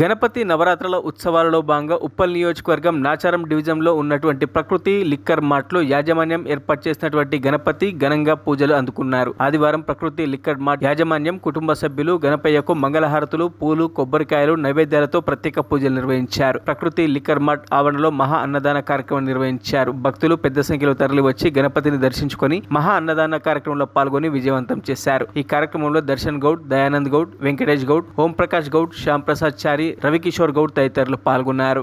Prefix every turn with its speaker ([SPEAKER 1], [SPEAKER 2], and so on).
[SPEAKER 1] గణపతి నవరాత్రుల ఉత్సవాలలో భాగంగా ఉప్పల్ నియోజకవర్గం నాచారం డివిజన్లో ఉన్నటువంటి ప్రకృతి లిక్కర్ మార్ట్లో యాజమాన్యం ఏర్పాటు చేసినటువంటి గణపతి ఘనంగా పూజలు అందుకున్నారు. ఆదివారం ప్రకృతి లిక్కర్ మార్ట్ యాజమాన్యం కుటుంబ సభ్యులు గణపయ్యకు మంగళహారతులు పూలు కొబ్బరికాయలు నైవేద్యాలతో ప్రత్యేక పూజలు నిర్వహించారు. ప్రకృతి లిక్కర్ మార్ట్ ఆవరణలో మహా అన్నదాన కార్యక్రమం నిర్వహించారు. భక్తులు పెద్ద సంఖ్యలో తరలివచ్చి గణపతిని దర్శించుకొని మహా అన్నదాన కార్యక్రమంలో పాల్గొని విజయవంతం చేశారు. ఈ కార్యక్రమంలో దర్శన్ గౌడ్ దయానంద్ గౌడ్ వెంకటేష్ గౌడ్ ఓం ప్రకాష్ గౌడ్ శ్యాంప్రసాద్ చారి రవికిషోర్ గౌడ్ తదితరులు పాల్గొన్నారు.